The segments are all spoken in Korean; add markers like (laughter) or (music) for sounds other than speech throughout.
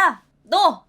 야, 너!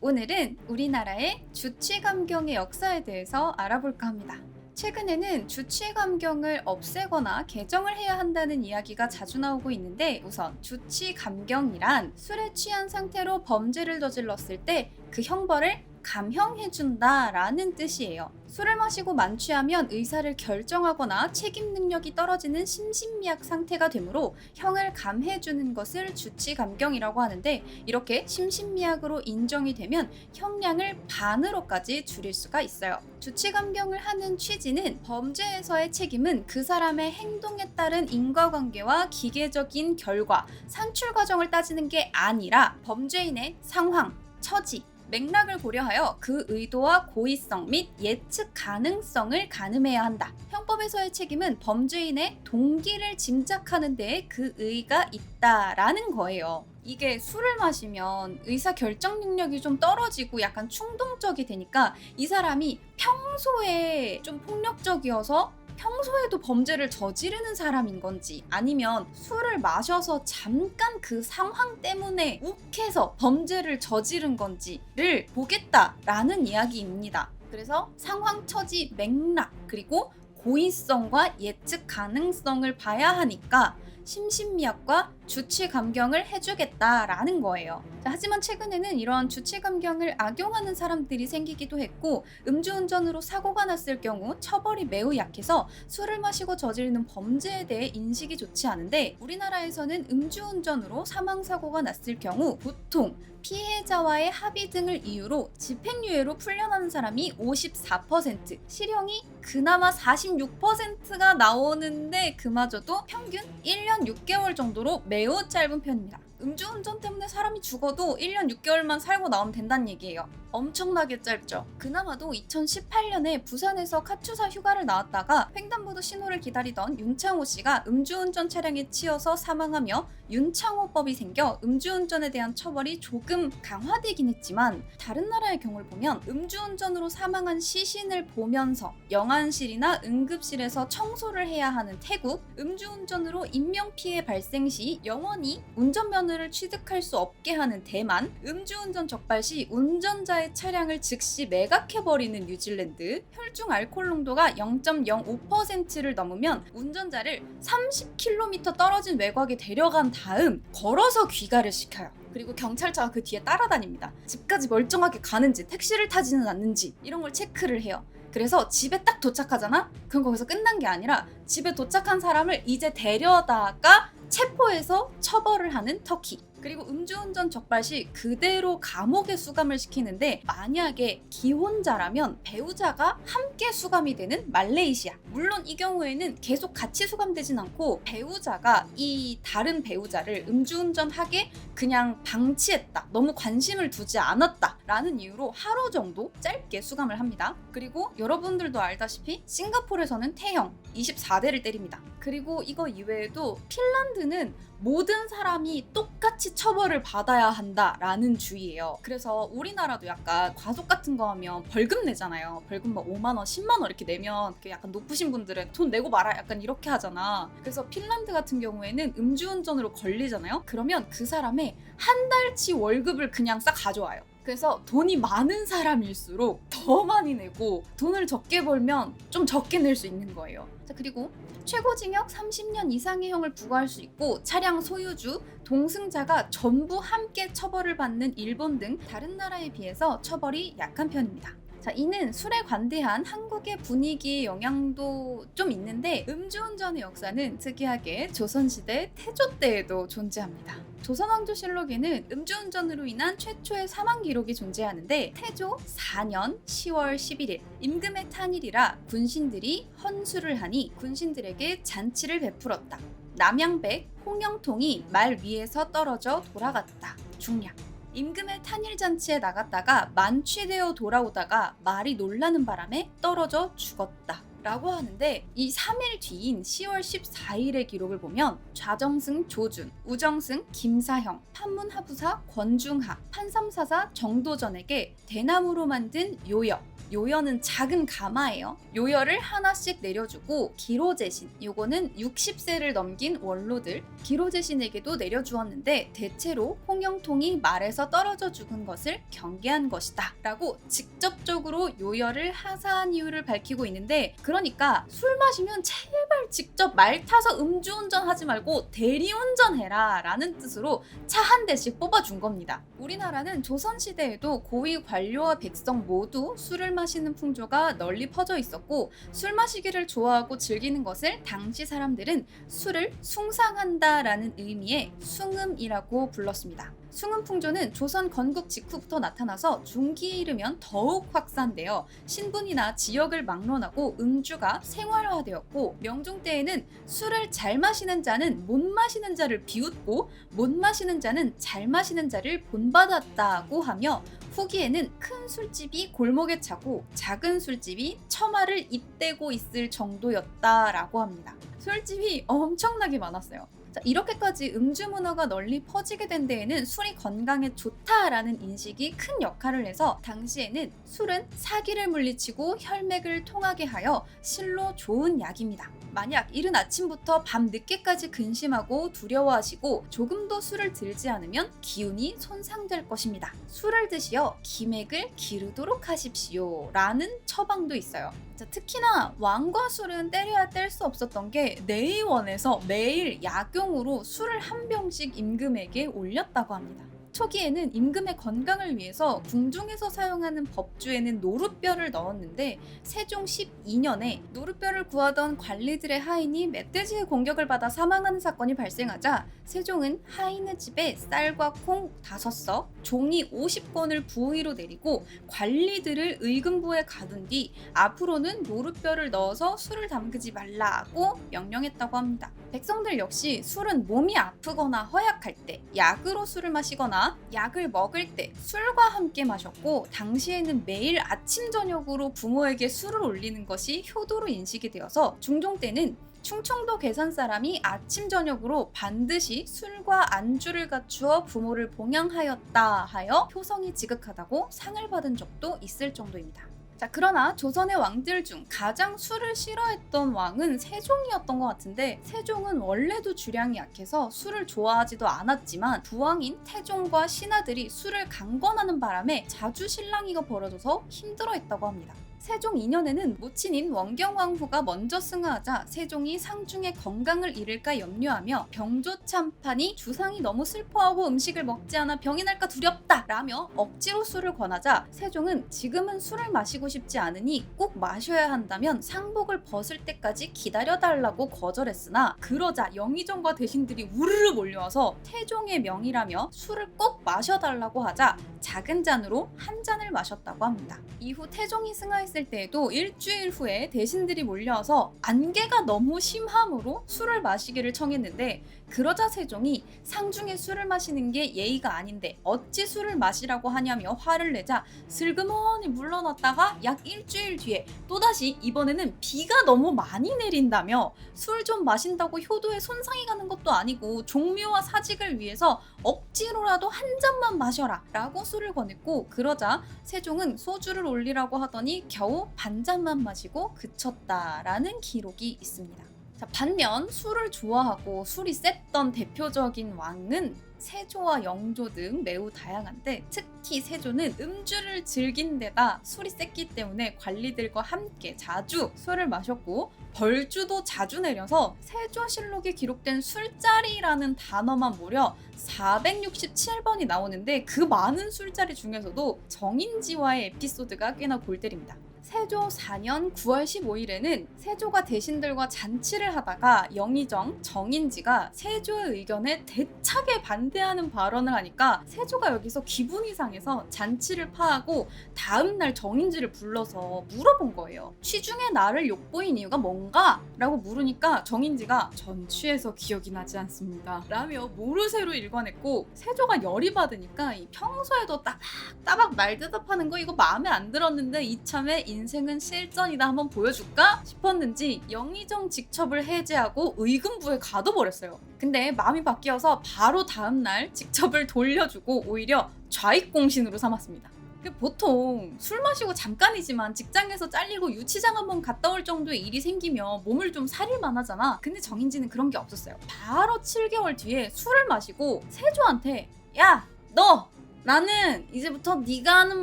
오늘은 우리나라의 주치감경의 역사에 대해서 알아볼까 합니다. 최근에는 주치감경을 없애거나 개정을 해야 한다는 이야기가 자주 나오고 있는데 우선 주치감경이란 술에 취한 상태로 범죄를 저질렀을 때 그 형벌을 감형해준다라는 뜻이에요. 술을 마시고 만취하면 의사를 결정하거나 책임 능력이 떨어지는 심신미약 상태가 되므로 형을 감해주는 것을 주치감경이라고 하는데 이렇게 심신미약으로 인정이 되면 형량을 반으로까지 줄일 수가 있어요. 주치감경을 하는 취지는 범죄에서의 책임은 그 사람의 행동에 따른 인과관계와 기계적인 결과, 산출 과정을 따지는 게 아니라 범죄인의 상황, 처지, 맥락을 고려하여 그 의도와 고의성 및 예측 가능성을 가늠해야 한다. 형법에서의 책임은 범죄인의 동기를 짐작하는 데에 그 의가 있다라는 거예요. 이게 술을 마시면 의사 결정 능력이 좀 떨어지고 약간 충동적이 되니까 이 사람이 평소에 좀 폭력적이어서 평소에도 범죄를 저지르는 사람인 건지 아니면 술을 마셔서 잠깐 그 상황 때문에 욱해서 범죄를 저지른 건지를 보겠다라는 이야기입니다. 그래서 상황 처지 맥락 그리고 고의성과 예측 가능성을 봐야 하니까 심신미약과 주치 감경을 해주겠다라는 거예요. 자, 하지만 최근에는 이런 주치 감경을 악용하는 사람들이 생기기도 했고 음주운전으로 사고가 났을 경우 처벌이 매우 약해서 술을 마시고 저지르는 범죄에 대해 인식이 좋지 않은데 우리나라에서는 음주운전으로 사망 사고가 났을 경우 보통 피해자와의 합의 등을 이유로 집행유예로 풀려나는 사람이 54%, 실형이 그나마 46%가 나오는데 그마저도 평균 1년 6개월 정도로 매우 짧은 편입니다. 음주운전 때문에 사람이 죽어도 1년 6개월만 살고 나오면 된다는 얘기예요. 엄청나게 짧죠. 그나마도 2018년에 부산에서 카투사 휴가를 나왔다가 횡단보도 신호를 기다리던 윤창호 씨가 음주운전 차량에 치여서 사망하며 윤창호법이 생겨 음주운전에 대한 처벌이 조금 강화되긴 했지만 다른 나라의 경우를 보면 음주운전으로 사망한 시신을 보면서 영안실이나 응급실에서 청소를 해야 하는 태국, 음주운전으로 인명피해 발생 시 영원히 운전면허를 취득할 수 없게 하는 대만, 음주운전 적발 시 운전자 의 차량을 즉시 매각해버리는 뉴질랜드, 혈중 알코올 농도가 0.05%를 넘으면 운전자를 30km 떨어진 외곽에 데려간 다음 걸어서 귀가를 시켜요. 그리고 경찰차가 그 뒤에 따라다닙니다. 집까지 멀쩡하게 가는지 택시를 타지는 않는지 이런 걸 체크를 해요. 그래서 집에 딱 도착하잖아? 그럼 거기서 끝난 게 아니라 집에 도착한 사람을 이제 데려다가 체포해서 처벌을 하는 터키. 그리고 음주운전 적발 시 그대로 감옥에 수감을 시키는데 만약에 기혼자라면 배우자가 함께 수감이 되는 말레이시아. 물론 이 경우에는 계속 같이 수감되진 않고 배우자가 이 다른 배우자를 음주운전하게 그냥 방치했다. 너무 관심을 두지 않았다. 라는 이유로 하루 정도 짧게 수감을 합니다. 그리고 여러분들도 알다시피 싱가포르에서는 태형 24대를 때립니다. 그리고 이거 이외에도 핀란드는 모든 사람이 똑같이 처벌을 받아야 한다라는 주의예요. 그래서 우리나라도 약간 과속 같은 거 하면 벌금 내잖아요. 벌금 막 5만 원, 10만 원 이렇게 내면 그 약간 높으신 분들은 돈 내고 말아 약간 이렇게 하잖아. 그래서 핀란드 같은 경우에는 음주운전으로 걸리잖아요. 그러면 그 사람의 한 달치 월급을 그냥 싹 가져와요. 그래서 돈이 많은 사람일수록 더 많이 내고 돈을 적게 벌면 좀 적게 낼 수 있는 거예요. 자, 그리고 최고징역 30년 이상의 형을 부과할 수 있고 차량 소유주, 동승자가 전부 함께 처벌을 받는 일본 등 다른 나라에 비해서 처벌이 약한 편입니다. 자, 이는 술에 관대한 한국의 분위기의 영향도 좀 있는데 음주운전의 역사는 특이하게 조선시대 태조 때에도 존재합니다. 조선왕조실록에는 음주운전으로 인한 최초의 사망 기록이 존재하는데 태조 4년 10월 11일 임금의 탄일이라 군신들이 헌수를 하니 군신들에게 잔치를 베풀었다. 남양백 홍영통이 말 위에서 떨어져 돌아갔다. 중량. 임금의 탄일 잔치에 나갔다가 만취되어 돌아오다가 말이 놀라는 바람에 떨어져 죽었다. 라고 하는데 이 3일 뒤인 10월 14일의 기록을 보면 좌정승 조준, 우정승 김사형, 판문하부사 권중하, 판삼사사 정도전에게 대나무로 만든 요여 요여는 작은 가마예요. 요여를 하나씩 내려주고 기로제신, 요거는 60세를 넘긴 원로들, 기로제신에게도 내려주었는데 대체로 홍영통이 말에서 떨어져 죽은 것을 경계한 것이다. 라고 직접적으로 요여를 하사한 이유를 밝히고 있는데 그러니까 술 마시면 제발 직접 말 타서 음주운전 하지 말고 대리운전 해라 라는 뜻으로 차 한 대씩 뽑아준 겁니다. 우리나라는 조선시대에도 고위 관료와 백성 모두 술을 마시는 풍조가 널리 퍼져 있었고 술 마시기를 좋아하고 즐기는 것을 당시 사람들은 술을 숭상한다라는 의미의 숭음이라고 불렀습니다. 숭음 풍조는 조선 건국 직후부터 나타나서 중기에 이르면 더욱 확산되어 신분이나 지역을 막론하고 음주가 생활화되었고 명종 때에는 술을 잘 마시는 자는 못 마시는 자를 비웃고 못 마시는 자는 잘 마시는 자를 본받았다고 하며 후기에는 큰 술집이 골목에 차고 작은 술집이 처마를 잇대고 있을 정도였다라고 합니다. 술집이 엄청나게 많았어요. 자, 이렇게까지 음주 문화가 널리 퍼지게 된 데에는 술이 건강에 좋다라는 인식이 큰 역할을 해서 당시에는 술은 사기를 물리치고 혈맥을 통하게 하여 실로 좋은 약입니다. 만약 이른 아침부터 밤 늦게까지 근심하고 두려워하시고 조금도 술을 들지 않으면 기운이 손상될 것입니다. 술을 드시어 기맥을 기르도록 하십시오. 라는 처방도 있어요. 자, 특히나 왕과 술은 때려야 뗄 수 없었던 게 내의원에서 매일 약용 으로 술을 한 병씩 임금에게 올렸다고 합니다. 초기에는 임금의 건강을 위해서 궁중에서 사용하는 법주에는 노룻뼈를 넣었는데 세종 12년에 노룻뼈를 구하던 관리들의 하인이 멧돼지의 공격을 받아 사망하는 사건이 발생하자 세종은 하인의 집에 쌀과 콩 5석, 종이 50권을 부의로 내리고 관리들을 의금부에 가둔 뒤 앞으로는 노룻뼈를 넣어서 술을 담그지 말라고 명령했다고 합니다. 백성들 역시 술은 몸이 아프거나 허약할 때, 약으로 술을 마시거나 약을 먹을 때 술과 함께 마셨고 당시에는 매일 아침 저녁으로 부모에게 술을 올리는 것이 효도로 인식이 되어서 중종 때는 충청도 계산 사람이 아침 저녁으로 반드시 술과 안주를 갖추어 부모를 봉양하였다 하여 효성이 지극하다고 상을 받은 적도 있을 정도입니다. 자, 그러나 조선의 왕들 중 가장 술을 싫어했던 왕은 세종이었던 것 같은데 세종은 원래도 주량이 약해서 술을 좋아하지도 않았지만 부왕인 태종과 신하들이 술을 강권하는 바람에 자주 실랑이가 벌어져서 힘들어했다고 합니다. 세종 2년에는 모친인 원경왕후가 먼저 승하하자 세종이 상중의 건강을 잃을까 염려하며 병조 참판이 주상이 너무 슬퍼하고 음식을 먹지 않아 병이 날까 두렵다 라며 억지로 술을 권하자 세종은 지금은 술을 마시고 싶지 않으니 꼭 마셔야 한다면 상복을 벗을 때까지 기다려달라고 거절했으나 그러자 영의정과 대신들이 우르르 몰려와서 태종의 명이라며 술을 꼭 마셔달라고 하자 작은 잔으로 한 잔을 마셨다고 합니다. 이후 태종이 승하했 을 때에도 일주일 후에 대신들이 몰려와서 안개가 너무 심함으로 술을 마시기를 청했는데 그러자 세종이 상중에 술을 마시는 게 예의가 아닌데 어찌 술을 마시라고 하냐며 화를 내자 슬그머니 물러났다가 약 일주일 뒤에 또다시 이번에는 비가 너무 많이 내린다며 술 좀 마신다고 효도에 손상이 가는 것도 아니고 종묘와 사직을 위해서 억지로라도 한 잔만 마셔라 라고 술을 권했고 그러자 세종은 소주를 올리라고 하더니 겨우 반 잔만 마시고 그쳤다라는 기록이 있습니다. 자, 반면 술을 좋아하고 술이 셌던 대표적인 왕은 세조와 영조 등 매우 다양한데 특히 세조는 음주를 즐긴 데다 술이 셌기 때문에 관리들과 함께 자주 술을 마셨고 벌주도 자주 내려서 세조실록에 기록된 술자리라는 단어만 무려 467번이 나오는데 그 많은 술자리 중에서도 정인지와의 에피소드가 꽤나 골 때립니다. 세조 4년 9월 15일에는 세조가 대신들과 잔치를 하다가 영의정 정인지가 세조의 의견에 대차게 반대하는 발언을 하니까 세조가 여기서 기분이 상해서 잔치를 파하고 다음날 정인지를 불러서 물어본 거예요. 취중에 나를 욕보인 이유가 뭔가? 라고 물으니까 정인지가 전 취해서 기억이 나지 않습니다. 라며 모르쇠로 일관했고 세조가 열이 받으니까 이 평소에도 따박 따박 말 대답하는 거 이거 마음에 안 들었는데 이참에 인 생은 실전이다 한번 보여줄까 싶었는지 영의정 직첩을 해제하고 의금부에 가둬버렸어요. 근데 마음이 바뀌어서 바로 다음날 직첩을 돌려주고 오히려 좌익공신으로 삼았습니다. 그 보통 술 마시고 잠깐이지만 직장에서 잘리고 유치장 한번 갔다 올 정도의 일이 생기면 몸을 좀 사릴만 하잖아. 근데 정인지는 그런 게 없었어요. 바로 7개월 뒤에 술을 마시고 세조한테 야, 너 나는 이제부터 네가 하는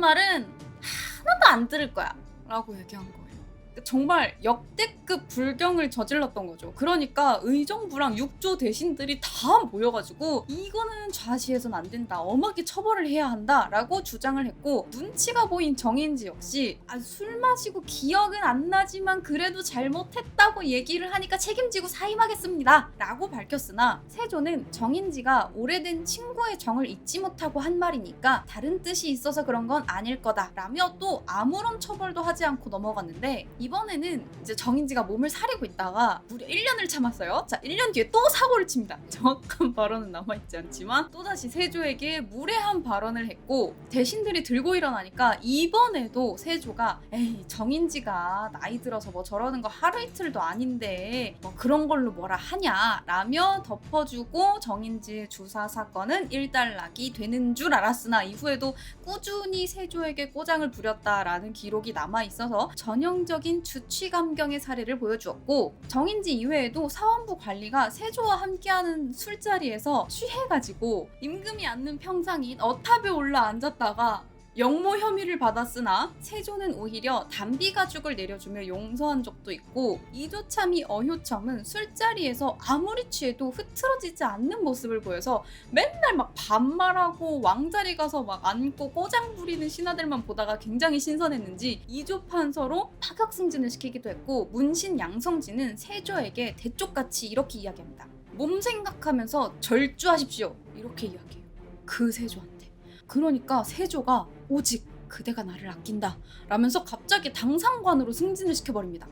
말은 하나도 안 들을 거야. 라고 얘기한 거예요. 정말 역대급 불경을 저질렀던 거죠. 그러니까 의정부랑 육조 대신들이 다 모여가지고 이거는 좌시해선 안 된다. 엄하게 처벌을 해야 한다라고 주장을 했고 눈치가 보인 정인지 역시 아, 술 마시고 기억은 안 나지만 그래도 잘못했다고 얘기를 하니까 책임지고 사임하겠습니다. 라고 밝혔으나 세조는 정인지가 오래된 친구의 정을 잊지 못하고 한 말이니까 다른 뜻이 있어서 그런 건 아닐 거다. 라며 또 아무런 처벌도 하지 않고 넘어갔는데 이번 에는 이제 정인지가 몸을 사리고 있다가 무려 1년을 참았어요. 자, 1년 뒤에 또 사고를 칩니다. (laughs) 정확한 발언은 남아있지 않지만 또다시 세조에게 무례한 발언을 했고 대신들이 들고 일어나니까 이번에도 세조가 에이 정인지가 나이 들어서 뭐 저러는 거 하루 이틀도 아닌데 뭐 그런 걸로 뭐라 하냐 라며 덮어주고 정인지 주사 사건은 일단락이 되는 줄 알았으나 이후에도 꾸준히 세조에게 꼬장을 부렸다라는 기록이 남아 있어서 전형적인 주취 감경의 사례를 보여주었고 정인지 이외에도 사원부 관리가 세조와 함께하는 술자리에서 취해가지고 임금이 앉는 평상인 어탑에 올라 앉았다가 영모 혐의를 받았으나 세조는 오히려 담비 가죽을 내려주며 용서한 적도 있고 이조참이 어효청은 술자리에서 아무리 취해도 흐트러지지 않는 모습을 보여서 맨날 막 반말하고 왕자리 가서 막 앉고 꼬장 부리는 신하들만 보다가 굉장히 신선했는지 이조 판서로 파격 승진을 시키기도 했고 문신 양성진은 세조에게 대쪽같이 이렇게 이야기합니다. 몸 생각하면서 절주하십시오. 이렇게 이야기해요. 그 세조한테. 그러니까 세조가 오직 그대가 나를 아낀다 라면서 갑자기 당상관으로 승진을 시켜버립니다.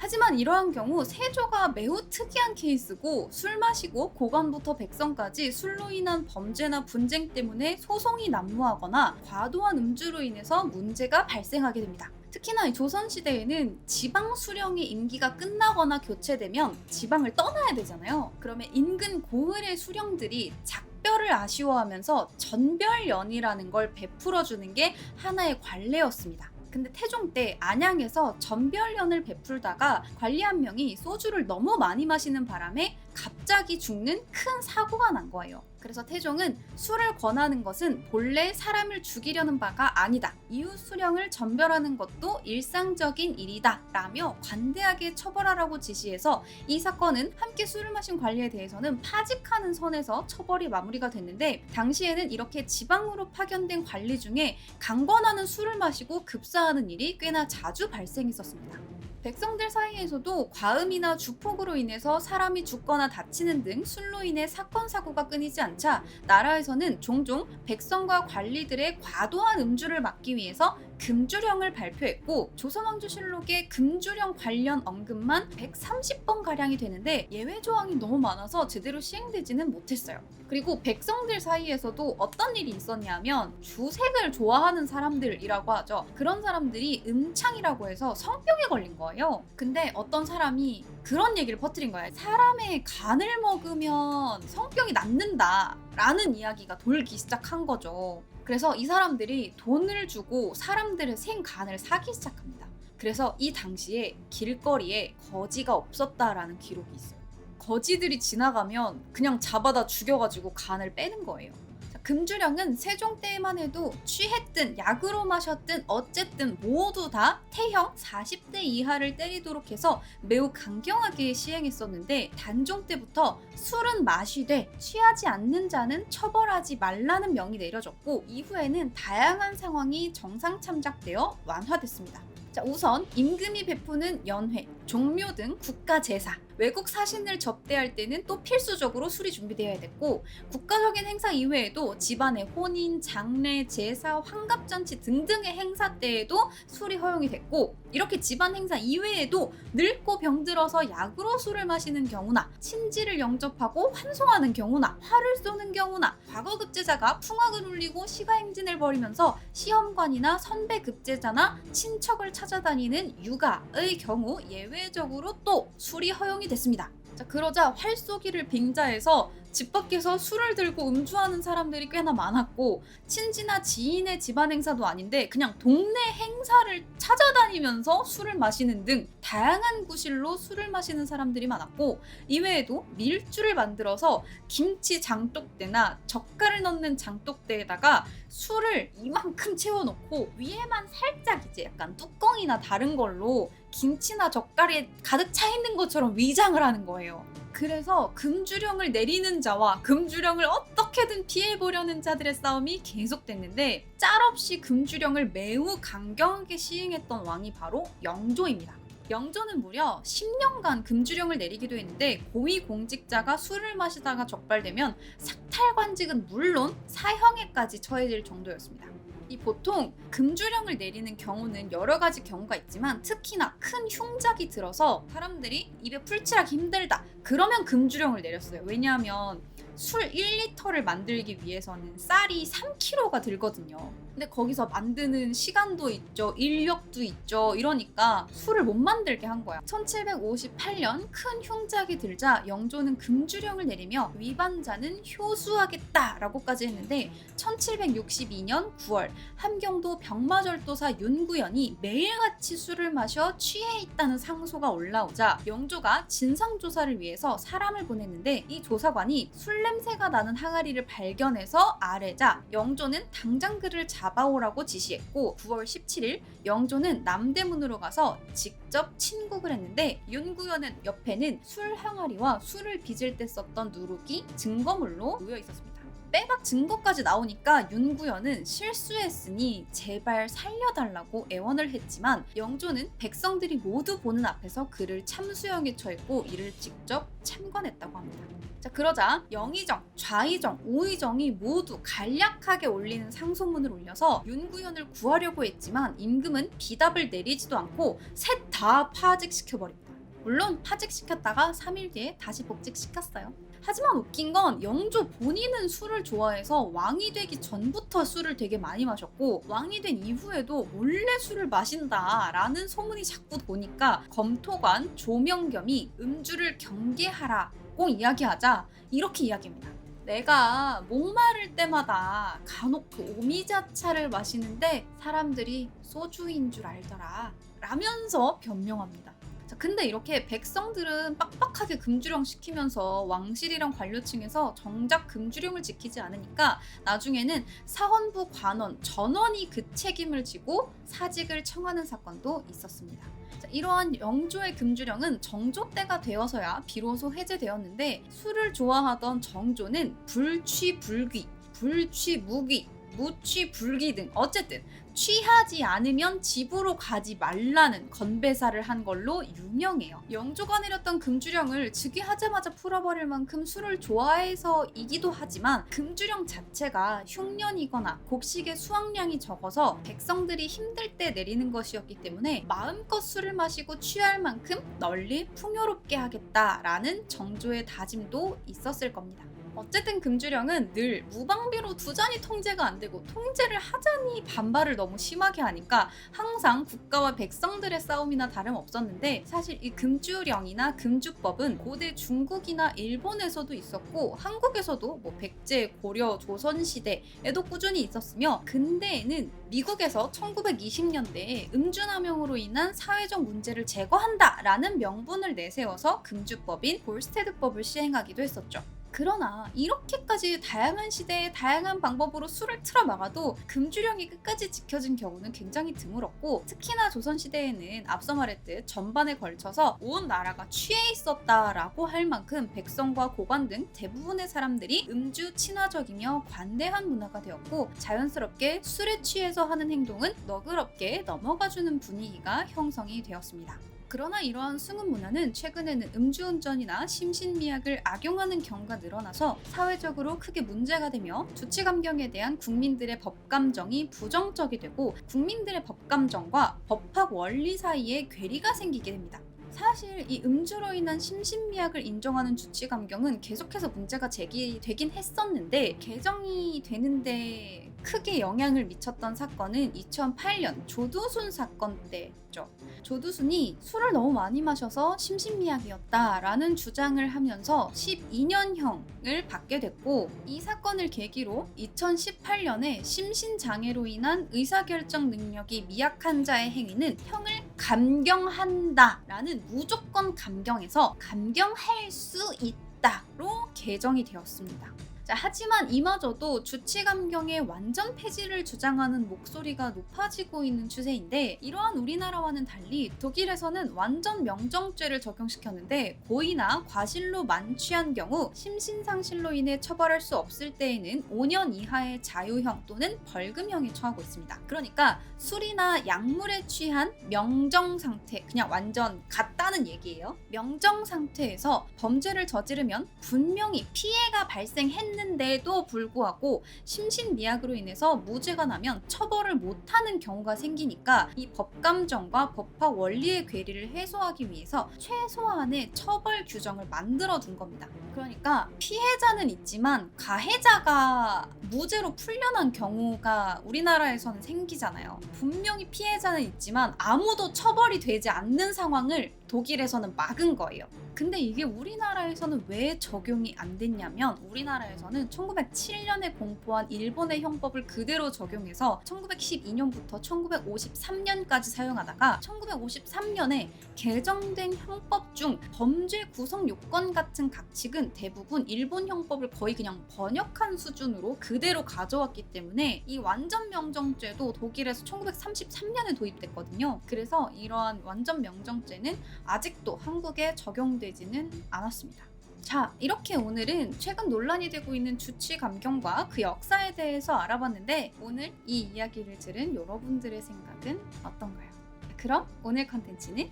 하지만 이러한 경우 세조가 매우 특이한 케이스고 술 마시고 고관부터 백성까지 술로 인한 범죄나 분쟁 때문에 소송이 난무하거나 과도한 음주로 인해서 문제가 발생하게 됩니다. 특히나 이 조선시대에는 지방 수령의 임기가 끝나거나 교체되면 지방을 떠나야 되잖아요. 그러면 인근 고을의 수령들이 작 별을 아쉬워하면서 전별연이라는 걸 베풀어 주는 게 하나의 관례였습니다. 근데 태종 때 안양에서 전별연을 베풀다가 관리 한 명이 소주를 너무 많이 마시는 바람에 갑자기 죽는 큰 사고가 난 거예요. 그래서 태종은 술을 권하는 것은 본래 사람을 죽이려는 바가 아니다. 이웃 수령을 전별하는 것도 일상적인 일이다. 라며 관대하게 처벌하라고 지시해서 이 사건은 함께 술을 마신 관리에 대해서는 파직하는 선에서 처벌이 마무리가 됐는데 당시에는 이렇게 지방으로 파견된 관리 중에 강권하는 술을 마시고 급사하는 일이 꽤나 자주 발생했었습니다. 백성들 사이에서도 과음이나 주폭으로 인해서 사람이 죽거나 다치는 등 술로 인해 사건 사고가 끊이지 않자 나라에서는 종종 백성과 관리들의 과도한 음주를 막기 위해서 금주령을 발표했고 조선왕조실록의 금주령 관련 언급만 130번 가량이 되는데 예외 조항이 너무 많아서 제대로 시행되지는 못했어요. 그리고 백성들 사이에서도 어떤 일이 있었냐면 주색을 좋아하는 사람들이라고 하죠. 그런 사람들이 음창이라고 해서 성병에 걸린 거예요. 근데 어떤 사람이 그런 얘기를 퍼뜨린 거예요. 사람의 간을 먹으면 성병이 낫는다. 라는 이야기가 돌기 시작한 거죠. 그래서 이 사람들이 돈을 주고 사람들의 생간을 사기 시작합니다. 그래서 이 당시에 길거리에 거지가 없었다라는 기록이 있어요. 거지들이 지나가면 그냥 잡아다 죽여가지고 간을 빼는 거예요. 자, 금주령은 세종 때에만 해도 취했든 약으로 마셨든 어쨌든 모두 다 태형 40대 이하를 때리도록 해서 매우 강경하게 시행했었는데 단종 때부터 술은 마시되 취하지 않는 자는 처벌하지 말라는 명이 내려졌고 이후에는 다양한 상황이 정상 참작되어 완화됐습니다. 자, 우선 임금이 베푸는 연회, 종묘 등 국가 제사, 외국 사신을 접대할 때는 또 필수적으로 술이 준비되어야 됐고 국가적인 행사 이외에도 집안의 혼인, 장례, 제사, 환갑잔치 등등의 행사 때에도 술이 허용이 됐고 이렇게 집안 행사 이외에도 늙고 병들어서 약으로 술을 마시는 경우나 친지를 영접하고 환송하는 경우나 화를 쏘는 경우나 과거 급제자가 풍악을 울리고 시가행진을 벌이면서 시험관이나 선배 급제자나 친척을 찾아다니는 육아의 경우 예외 적으로 또 술이 허용이 됐습니다. 자, 그러자 활쏘기를 빙자해서 집 밖에서 술을 들고 음주하는 사람들이 꽤나 많았고 친지나 지인의 집안 행사도 아닌데 그냥 동네 행사를 찾아다니면서 술을 마시는 등 다양한 구실로 술을 마시는 사람들이 많았고 이외에도 밀주를 만들어서 김치 장독대나 젓갈을 넣는 장독대에다가 술을 이만큼 채워놓고 위에만 살짝 이제 약간 뚜껑이나 다른 걸로 김치나 젓갈이 가득 차 있는 것처럼 위장을 하는 거예요. 그래서 금주령을 내리는 자와 금주령을 어떻게든 피해보려는 자들의 싸움이 계속됐는데 짤없이 금주령을 매우 강경하게 시행했던 왕이 바로 영조입니다. 영조는 무려 10년간 금주령을 내리기도 했는데 고위공직자가 술을 마시다가 적발되면 삭탈관직은 물론 사형에까지 처해질 정도였습니다. 이 보통 금주령을 내리는 경우는 여러 가지 경우가 있지만 특히나 큰 흉작이 들어서 사람들이 입에 풀칠하기 힘들다. 그러면 금주령을 내렸어요. 왜냐하면 술 1리터를 만들기 위해서는 쌀이 3kg가 들거든요. 근데 거기서 만드는 시간도 있죠, 인력도 있죠. 이러니까 술을 못 만들게 한 거야. 1758년 큰 흉작이 들자 영조는 금주령을 내리며 위반자는 효수하겠다라고까지 했는데 1762년 9월 함경도 병마절도사 윤구현이 매일같이 술을 마셔 취해 있다는 상소가 올라오자 영조가 진상 조사를 위해서 사람을 보냈는데 이 조사관이 술 냄새가 나는 항아리를 발견해서 아래자 영조는 당장 그를 잡 아오라고 지시했고 9월 17일 영조는 남대문으로 가서 직접 친국을 했는데 윤구현은 옆에는 술 항아리와 술을 빚을 때 썼던 누룩이 증거물로 놓여 있었습니다. 빼박 증거까지 나오니까 윤구현은 실수했으니 제발 살려달라고 애원을 했지만 영조는 백성들이 모두 보는 앞에서 그를 참수형에 처했고 이를 직접 참관했다고 합니다. 자 그러자 영의정, 좌의정, 우의정이 모두 간략하게 올리는 상소문을 올려서 윤구현을 구하려고 했지만 임금은 비답을 내리지도 않고 셋 다 파직시켜버립니다. 물론 파직시켰다가 3일 뒤에 다시 복직시켰어요. 하지만 웃긴 건 영조 본인은 술을 좋아해서 왕이 되기 전부터 술을 되게 많이 마셨고 왕이 된 이후에도 몰래 술을 마신다라는 소문이 자꾸 도니까 검토관 조명겸이 음주를 경계하라고 이야기하자 이렇게 이야기합니다. 내가 목마를 때마다 간혹 그 오미자차를 마시는데 사람들이 소주인 줄 알더라 라면서 변명합니다. 자, 근데 이렇게 백성들은 빡빡하게 금주령 시키면서 왕실이랑 관료층에서 정작 금주령을 지키지 않으니까 나중에는 사헌부 관원, 전원이 그 책임을 지고 사직을 청하는 사건도 있었습니다. 자, 이러한 영조의 금주령은 정조 때가 되어서야 비로소 해제되었는데 술을 좋아하던 정조는 불취불귀, 불취무귀, 무취불귀 등 어쨌든 취하지 않으면 집으로 가지 말라는 건배사를 한 걸로 유명해요. 영조가 내렸던 금주령을 즉위하자마자 풀어버릴 만큼 술을 좋아해서이기도 하지만 금주령 자체가 흉년이거나 곡식의 수확량이 적어서 백성들이 힘들 때 내리는 것이었기 때문에 마음껏 술을 마시고 취할 만큼 널리 풍요롭게 하겠다라는 정조의 다짐도 있었을 겁니다. 어쨌든 금주령은 늘 무방비로 두 잔이 통제가 안 되고 통제를 하자니 반발을 너무 심하게 하니까 항상 국가와 백성들의 싸움이나 다름없었는데 사실 이 금주령이나 금주법은 고대 중국이나 일본에서도 있었고 한국에서도 뭐 백제, 고려, 조선 시대에도 꾸준히 있었으며 근대에는 미국에서 1920년대에 음주남용으로 인한 사회적 문제를 제거한다라는 명분을 내세워서 금주법인 볼스테드법을 시행하기도 했었죠. 그러나 이렇게까지 다양한 시대에 다양한 방법으로 술을 틀어 막아도 금주령이 끝까지 지켜진 경우는 굉장히 드물었고 특히나 조선시대에는 앞서 말했듯 전반에 걸쳐서 온 나라가 취해 있었다라고 할 만큼 백성과 고관 등 대부분의 사람들이 음주 친화적이며 관대한 문화가 되었고 자연스럽게 술에 취해서 하는 행동은 너그럽게 넘어가주는 분위기가 형성이 되었습니다. 그러나 이러한 승은 문화는 최근에는 음주운전이나 심신미약을 악용하는 경우가 늘어나서 사회적으로 크게 문제가 되며 주치감경에 대한 국민들의 법감정이 부정적이 되고 국민들의 법감정과 법학 원리 사이에 괴리가 생기게 됩니다. 사실 이 음주로 인한 심신미약을 인정하는 주치 감경은 계속해서 문제가 제기되긴 했었는데 개정이 되는데 크게 영향을 미쳤던 사건은 2008년 조두순 사건 때죠. 조두순이 술을 너무 많이 마셔서 심신미약이었다라는 주장을 하면서 12년형을 받게 됐고 이 사건을 계기로 2018년에 심신장애로 인한 의사결정 능력이 미약한 자의 행위는 형을 감경한다라는 무조건 감경에서 감경할 수 있다로 개정이 되었습니다. 자, 하지만 이마저도 주치 감경의 완전 폐지를 주장하는 목소리가 높아지고 있는 추세인데 이러한 우리나라와는 달리 독일에서는 완전 명정죄를 적용시켰는데 고의나 과실로 만취한 경우 심신상실로 인해 처벌할 수 없을 때에는 5년 이하의 자유형 또는 벌금형에 처하고 있습니다. 그러니까 술이나 약물에 취한 명정 상태, 그냥 완전 같다는 얘기예요. 명정 상태에서 범죄를 저지르면 분명히 피해가 발생했는 데도 불구하고 심신미약으로 인해서 무죄가 나면 처벌을 못하는 경우가 생기니까 이 법감정과 법학 원리의 괴리를 해소하기 위해서 최소한의 처벌 규정을 만들어 둔 겁니다. 그러니까 피해자는 있지만 가해자가 무죄로 풀려난 경우가 우리나라에서는 생기잖아요. 분명히 피해자는 있지만 아무도 처벌이 되지 않는 상황을 독일에서는 막은 거예요. 근데 이게 우리나라에서는 왜 적용이 안 됐냐면 우리나라에서는 1907년에 공포한 일본의 형법을 그대로 적용해서 1912년부터 1953년까지 사용하다가 1953년에 개정된 형법 중 범죄 구성 요건 같은 각칙은 대부분 일본 형법을 거의 그냥 번역한 수준으로 그대로 가져왔기 때문에 이 완전 명정죄도 독일에서 1933년에 도입됐거든요. 그래서 이러한 완전 명정죄는 아직도 한국에 적용 되지는 않았습니다. 자, 이렇게 오늘은 최근 논란이 되고 있는 주치 감경과 그 역사에 대해서 알아봤는데 오늘 이 이야기를 들은 여러분들의 생각은 어떤가요? 그럼 오늘 컨텐츠는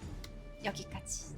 여기까지.